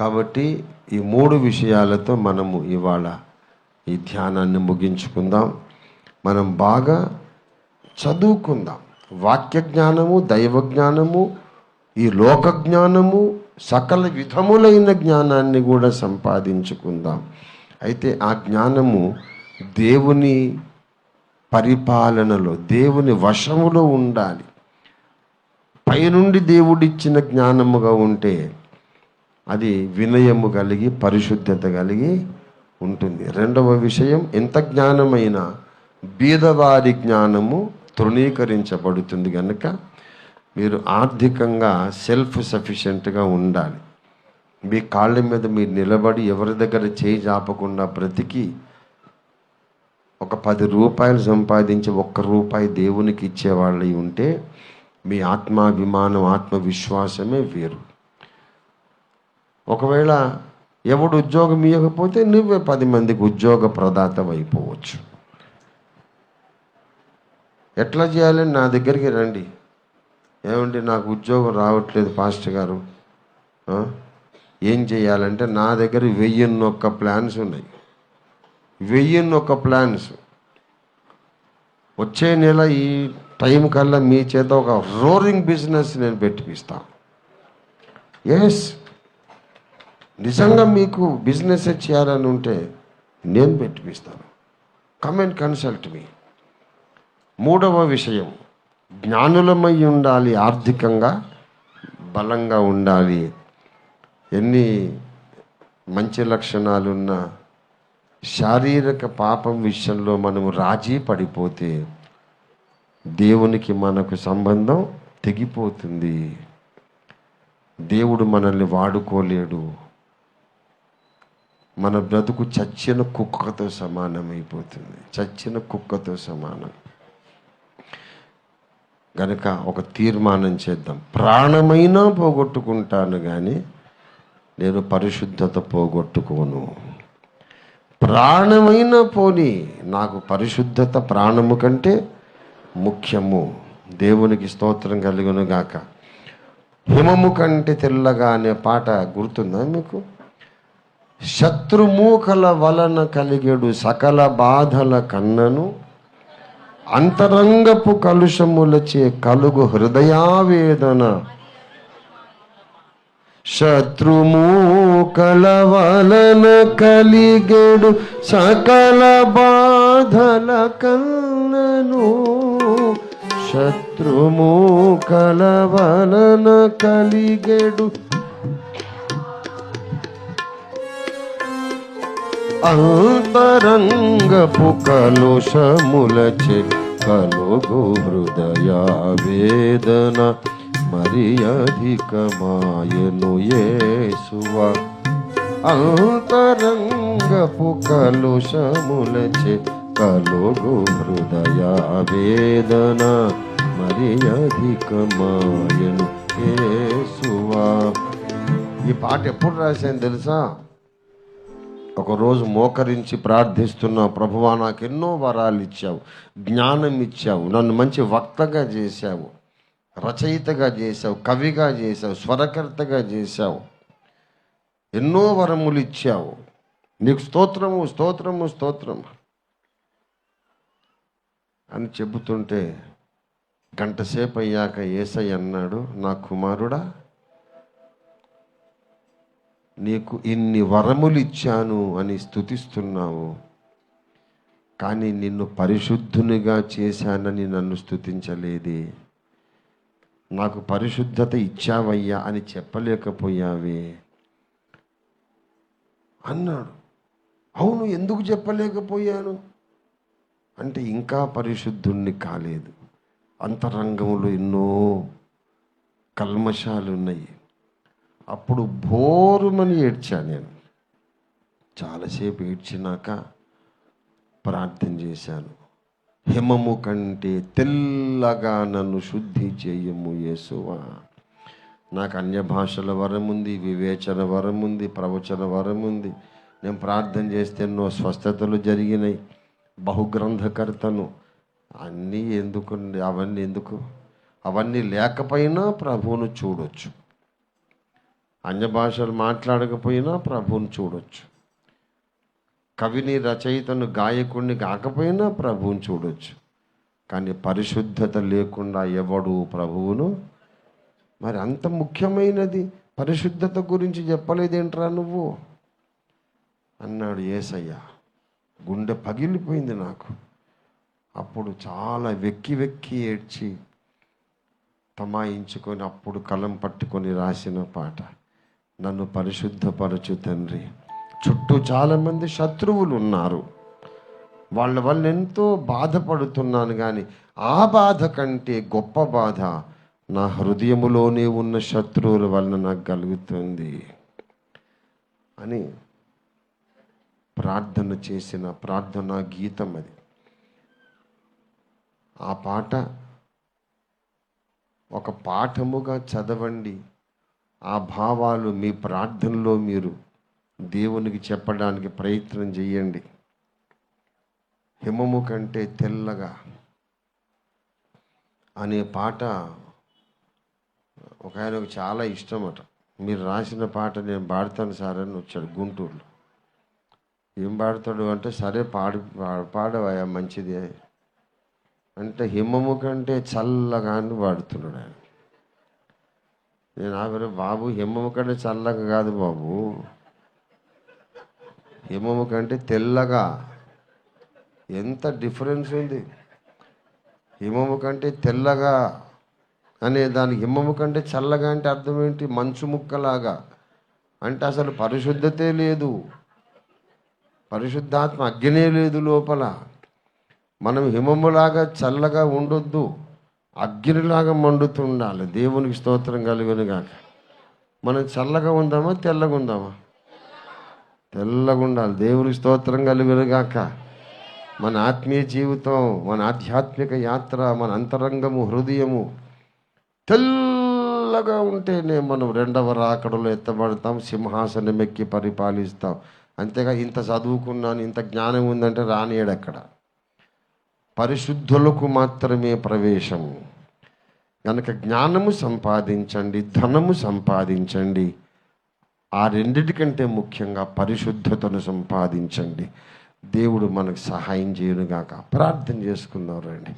కాబట్టి ఈ మూడు విషయాలతో మనము ఇవాళ ఈ ధ్యానాన్ని ముగించుకుందాం. మనం బాగా చదువుకుందాం. వాక్య జ్ఞానము దైవ జ్ఞానము ఈ లోక జ్ఞానము సకల విధములైన జ్ఞానాన్ని కూడా సంపాదించుకుందాం. అయితే ఆ జ్ఞానము దేవుని పరిపాలనలో దేవుని వశములో ఉండాలి. పైనుండి దేవుడిచ్చిన జ్ఞానముగా ఉంటే అది వినయము కలిగి పరిశుద్ధత కలిగి ఉంటుంది. రెండవ విషయం ఎంత జ్ఞానమైనా బీదవారి జ్ఞానము తృణీకరించబడుతుంది కనుక మీరు ఆర్థికంగా సెల్ఫ్ సఫిషియెంట్గా ఉండాలి. మీ కాళ్ళ మీద మీరు నిలబడి ఎవరి దగ్గర చేయి చాపకుండా బ్రతికి ఒక పది రూపాయలు సంపాదించి ఒక్క రూపాయి దేవునికి ఇచ్చేవాళ్ళు ఉంటే మీ ఆత్మాభిమానం ఆత్మవిశ్వాసమే వేరు. ఒకవేళ ఎవడు ఉద్యోగం ఇవ్వకపోతే నువ్వే పది మందికి ఉద్యోగ ప్రదాత అయిపోవచ్చు. ఎట్లా చేయాలని నా దగ్గరికి రండి. ఏమండి నాకు ఉద్యోగం రావట్లేదు ఫాస్ట్ గారు. ఏం చేయాలంటే నా దగ్గర వెయ్యిన్నొక్క ప్లాన్స్ ఉన్నాయి. వెయ్యిన్నొక్క ప్లాన్స్. వచ్చే నెల ఈ టైం కల్లా మీ చేత ఒక రోరింగ్ బిజినెస్ నేను పెట్టిపిస్తాను ఎస్ నిజంగా మీకు బిజినెస్ చేయాలని ఉంటే నేను పెట్టిపిస్తాను. కమ్ అండ్ కన్సల్ట్ మీ మూడవ విషయం జ్ఞానులమై ఉండాలి ఆర్థికంగా బలంగా ఉండాలి. ఎన్ని మంచి లక్షణాలున్నా శారీరక పాపం విషయంలో మనము రాజీ పడిపోతే దేవునికి మనకు సంబంధం తెగిపోతుంది. దేవుడు మనల్ని వాడుకోలేడు. మన బ్రతుకు చచ్చిన కుక్కతో సమానమైపోతుంది. చచ్చిన కుక్కతో సమానం. గనుక ఒక తీర్మానం చేద్దాం. ప్రాణమైనా పోగొట్టుకుంటాను కానీ నేను పరిశుద్ధత పోగొట్టుకోను. ప్రాణమైన పోని నాకు పరిశుద్ధత ప్రాణము కంటే ముఖ్యము. దేవునికి స్తోత్రం కలుగును గాక. హిమము కంటే తెల్లగా అనే పాట గుర్తుందా మీకు? శత్రుమూకల వలన కలిగేడు సకల బాధల కన్నను అంతరంగపు కలుషములచే కలుగు హృదయావేదన. శత్రుమూకల వలన కలిగేడు సకల బాధల కన్నను. శత్రుమూకల వలన కలిగేడు అంతరంగపు కలుషములచే కలుగు హృదయ వేదన మరి అధికమాయను యేసువ. అంతరంగపు కలుషములచే కలుగు హృదయ వేదన మరి అధికమాయను యేసువా. ఈ పాట ఎప్పుడు రాశాను తెలుసా? ఒకరోజు మోకరించి ప్రార్థిస్తున్న ప్రభువా నాకు ఎన్నో వరాలు ఇచ్చావు జ్ఞానం ఇచ్చావు నన్ను మంచి వక్తగా చేశావు రచయితగా చేశావు కవిగా చేశావు స్వరకర్తగా చేశావు ఎన్నో వరములు ఇచ్చావు. నీకు స్తోత్రము స్తోత్రము స్తోత్రం అని చెబుతుంటే గంటసేపు అయ్యాక ఏసై అన్నాడు నా కుమారుడా నీకు ఇన్ని వరములు ఇచ్చాను అని స్థుతిస్తున్నావు కానీ నిన్ను పరిశుద్ధునిగా చేశానని నన్ను స్థుతించలేదే నాకు పరిశుద్ధత ఇచ్చావయ్యా అని చెప్పలేకపోయావే. అన్నాడు. అవును ఎందుకు చెప్పలేకపోయాను? అంటే ఇంకా పరిశుద్ధుణ్ణి కాలేదు. అంతరంగంలో ఎన్నో కల్మషాలు ఉన్నాయి అప్పుడు బోరుమని ఏడ్చా నేను. చాలాసేపు ఏడ్చినాక ప్రార్థన చేశాను. హిమము కంటే తెల్లగా నన్ను శుద్ధి చేయము యేసువా. నాకు అన్య భాషల వరం ఉంది వివేచన వరం ఉంది ప్రవచన వరం ఉంది నేను ప్రార్థన చేస్తే ఎన్నో స్వస్థతలు జరిగినాయి. బహుగ్రంథకర్తను అన్నీ ఎందుకు అవన్నీ ఎందుకు? అవన్నీ లేకపోయినా ప్రభువును చూడొచ్చు. అన్య భాషలు మాట్లాడకపోయినా ప్రభువుని చూడొచ్చు. కవిని రచయితను గాయకుడిని కాకపోయినా ప్రభువుని చూడొచ్చు. కానీ పరిశుద్ధత లేకుండా ఎవడు ప్రభువును? మరి అంత ముఖ్యమైనది పరిశుద్ధత గురించి చెప్పలేదేంట్రా నువ్వు? అన్నాడు ఏసయ్య. గుండె పగిలిపోయింది నాకు. అప్పుడు చాలా వెక్కి వెక్కి ఏడ్చి తమాయించుకొని అప్పుడు కలం పట్టుకొని రాసిన పాట. నన్ను పరిశుద్ధపరచు తండ్రి. చుట్టూ చాలామంది శత్రువులు ఉన్నారు వాళ్ళ వల్ల ఎంతో బాధపడుతున్నాను కానీ ఆ బాధ కంటే గొప్ప బాధ నా హృదయములోనే ఉన్న శత్రువుల వలన నాకు కలుగుతుంది అని ప్రార్థన చేసిన ప్రార్థనా గీతం అది. ఆ పాట ఒక పాఠముగా చదవండి. ఆ భావాలు మీ ప్రార్థనలో మీరు దేవునికి చెప్పడానికి ప్రయత్నం చేయండి. హిమము కంటే తెల్లగా అనే పాట ఒక ఆయనకు చాలా ఇష్టమట. మీరు రాసిన పాట నేను పాడతాను సార్ అని వచ్చాడు గుంటూరులో. ఏం పాడతాడు అంటే సరే పాడి పాడవా మంచిది. అంటే హిమము కంటే చల్లగా అని పాడుతున్నాడు ఆయన. నేను ఆవిడ బాబు హిమము కంటే చల్లగా కాదు బాబు. హిమము కంటే తెల్లగా. ఎంత డిఫరెన్స్ ఉంది. హిమము కంటే తెల్లగా అనే దాని హిమము కంటే చల్లగా అంటే అర్థం ఏంటి? మంచు ముక్కలాగా. అంటే అసలు పరిశుద్ధతే లేదు. పరిశుద్ధాత్మ అగ్నే లేదు లోపల. మనం హిమములాగా చల్లగా ఉండొద్దు. అగ్నిలాగా మండుతుండాలి. దేవునికి స్తోత్రం కలుగును గాక. మనం చల్లగా ఉందామా తెల్లగా ఉందామా? తెల్లగా ఉండాలి దేవునికి స్తోత్రం కలుగును గాక. మన ఆత్మీయ జీవితం మన ఆధ్యాత్మిక యాత్ర మన అంతరంగము హృదయము తెల్లగా ఉంటేనే మనం రెండవ రాకడలో ఎత్తబడతాం సింహాసనం ఎక్కి పరిపాలిస్తాం. అంతేగా ఇంత చదువుకున్నాను ఇంత జ్ఞానం ఉందంటే రానియడు అక్కడ పరిశుద్ధులకు మాత్రమే ప్రవేశం. కనుక జ్ఞానము సంపాదించండి ధనము సంపాదించండి. ఆ రెండిటికంటే ముఖ్యంగా పరిశుద్ధతను సంపాదించండి. దేవుడు మనకు సహాయం చేయనుగాక. ప్రార్థన చేసుకుందాం రండి.